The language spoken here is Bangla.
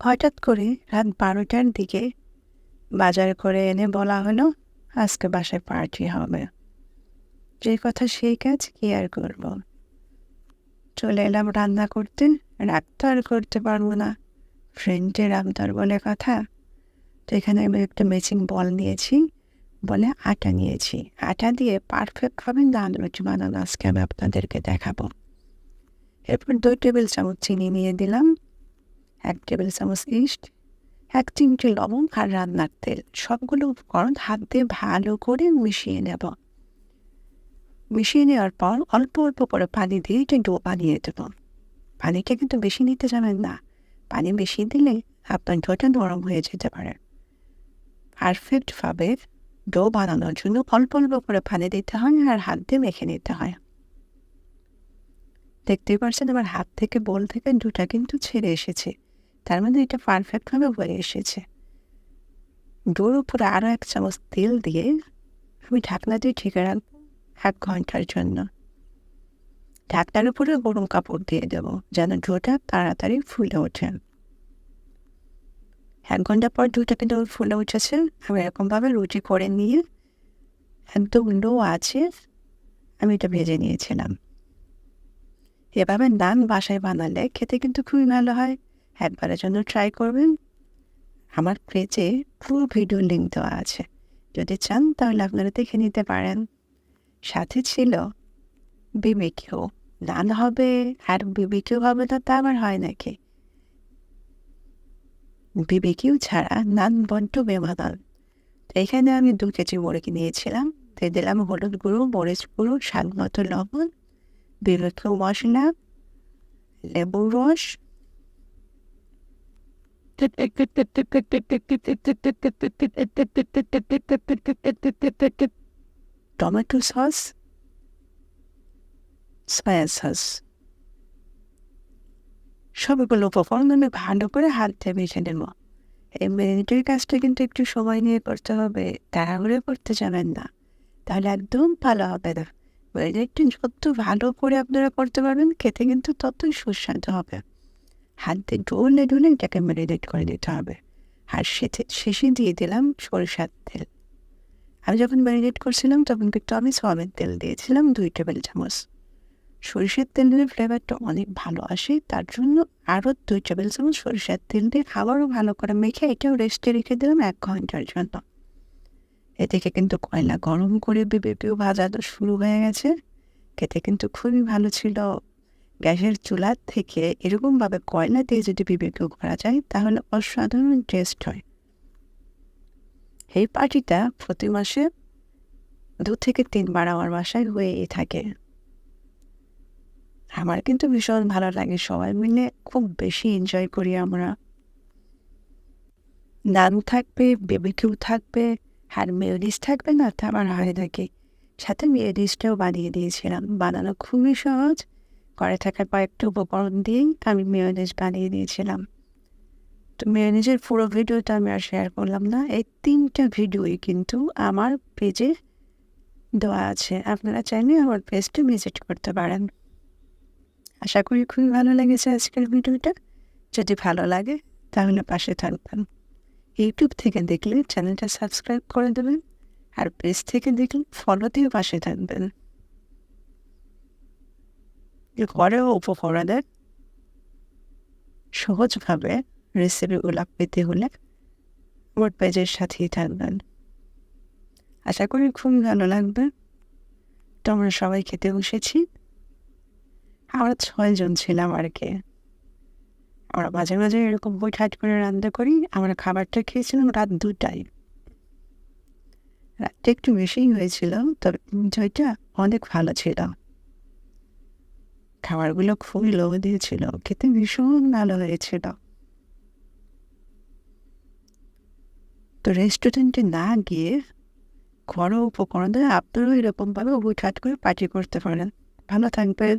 হঠাৎ করে রাত বারোটার দিকে বাজার করে এনে বলা হলো, আজকে বাসায় পার্টি হবে। যে কথা সেই কাজ কি আর করব? চলে এলাম রান্না করতে আর করতে পারব না। ফ্রেন্ডের আবদার বলে কথা। তো এখানে আমি একটা মেচিং বল নিয়েছি, বলে আটা নিয়েছি। আটা দিয়ে পারফেক্টভাবে নান রুটি বানানো আজকে আমি আপনাদেরকে দেখাবো। এরপর দুই টেবিল চামচ চিনি নিয়ে দিলাম। এক টেবিল চামচ ইস্ট, এক চিমটি লবণ আর রান্নার তেল। সবগুলো উপকরণ হাত দিয়ে ভালো করে মিশিয়ে নেব। মিশিয়ে নেওয়ার পর অল্প অল্প করে পানি দিয়ে এটা ডো বানিয়ে দেবো। পানিটা কিন্তু বেশি নিতে যাবেন না। পানি বেশি দিলে আপনার ডোটা নরম হয়ে যেতে পারে। পারফেক্টভাবে ডো বানানোর জন্য অল্প অল্প করে পানি দিতে হয় আর হাত দিয়ে মেখে নিতে হয়। দেখতেই পারছেন আমার হাত থেকে বল থেকে ডোটা কিন্তু ছেড়ে এসেছে। তার মানে এটা পারফেক্টভাবে হয়ে এসেছে। ডোর উপরে আরও এক চামচ তেল দিয়ে আমি ঢাকনা দিয়ে ঢেকে রাখব এক ঘণ্টার জন্য। ঢাকনার উপরে গরম কাপড় দিয়ে দেবো, যেন ডোটা তাড়াতাড়ি ফুলে ওঠে। এক ঘণ্টা পর দুটা কিন্তু ফুলে উঠেছে। আমি এরকমভাবে রুটি করে নিয়ে একদম লো আছে আমি এটা ভেজে নিয়েছিলাম। এভাবে নান বাসায় বানালে খেতে কিন্তু খুবই ভালো হয়। একবারের জন্য ট্রাই করবেন। আমার পেজে পুরো ভিডিও লিঙ্ক দেওয়া আছে। যদি চান তাহলে আপনারা দেখে নিতে পারেন। সাথে ছিল বিবিকিউ নান হবে, আর বিবিকিউ হবে না, তা আবার হয় নাকি? বিবিকিউ ছাড়া নান বড্ড তো এখানে আমি দু কেজি মুরগি নিয়েছিলাম। তো দিলাম হলুদ গুঁড়ো, মরিচ গুঁড়ো, স্বাদ মতো লবণ বিবিকিউ মশলা লেবুর রস টমেটো সস সয়া সস সবগুলো ভালো করে হাত দিয়ে ভেজে নেব। এই মেরিনেটের কাজটা কিন্তু একটু সময় নিয়ে করতে হবে, তাড়াহুড়ো করতে যাবেন না। তাহলে একদম ভালো হবে না। মেরিনেটটা যত ভালো করে আপনারা করতে পারবেন, খেতে কিন্তু ততই সুস্বাদু হবে। হাত দিয়ে ডলে ডলে এটাকে ম্যারিনেট করে দিতে হবে। আর সেতে শেষে দিয়ে দিলাম সরিষার তেল। আমি যখন ম্যারিনেট করছিলাম তখন কিন্তু আমি সয়াবিন তেল দিয়েছিলাম দুই টেবিল চামচ। সরিষার তেল দিলে ফ্লেভারটা অনেক ভালো আসে, তার জন্য আরও দুই টেবিল চামচ সরিষার তেল দিয়ে খাবারও ভালো করে মেখে এটাও রেস্টে রেখে দিলাম এক ঘণ্টার জন্য। এদিকে কিন্তু কয়লা গরম করে বিবেকেও ভাজানো শুরু হয়ে গেছে। খেতে কিন্তু খুবই ভালো ছিল। গ্যাসের চুলার থেকে এরকমভাবে কয়লা দিয়ে যদি বিবেক করা যায়, তাহলে অসাধারণ টেস্ট হয়। এই পার্টিটা প্রতি মাসে দু থেকে তিনবার আমার বাসায় হয়েই থাকে। আমার কিন্তু ভীষণ ভালো লাগে, সবাই মিলে খুব বেশি এনজয় করি আমরা। নান থাকবে বেবি বেবিকিউ থাকবে, আর মেয়োনিজ থাকবে না, তা আমার হয় থাকে। সাথে মেয়োনিজটাও বানিয়ে দিয়েছিলাম, বানানো খুবই সহজ। করে থাকা কয়েকটা উপকরণ দিয়েই আমি মেয়োনিজ বানিয়ে দিয়েছিলাম। তো মেয়োনিজের পুরো ভিডিওটা আমি আর শেয়ার করলাম না, এই তিনটা ভিডিওই কিন্তু আমার পেজে দেওয়া আছে। আপনারা চাইলে আমার পেজটা ভিজিট করতে পারেন। আশা করি খুবই ভালো লেগেছে আজকের ভিডিওটা। যদি ভালো লাগে, তাহলে পাশে থাকবেন। ইউটিউব থেকে দেখলে চ্যানেলটা সাবস্ক্রাইব করে দেবেন, আর পেজ থেকে দেখলে ফলো দিয়ে পাশে থাকবেন। ঘরেও উপকরণের সহজভাবে রেসিপিগুলো পেতে হলে আমার পেজের সাথেই থাকবেন। আশা করি খুব ভালো লাগবে। তো আমরা সবাই খেতে বসেছি। আমরা ছয়জন ছিলাম আর কি। আমরা মাঝে মাঝে এরকম বই ঠাট করে রান্না করি। আমরা খাবারটা খেয়েছিলাম রাত দুটায়। রাতটা একটু বেশিই হয়েছিল, তবে এনজয়টা অনেক ভালো ছিল। খাবারগুলো খুবই লোভে দিয়েছিল খেতে ভীষণ ভালো হয়েছিল। তো রেস্টুরেন্টে না গিয়ে ঘরোয়া উপকরণ আপনারও এরকমভাবে হুটহাট করে পার্টি করতে পারেন। ভালো থাকবেন।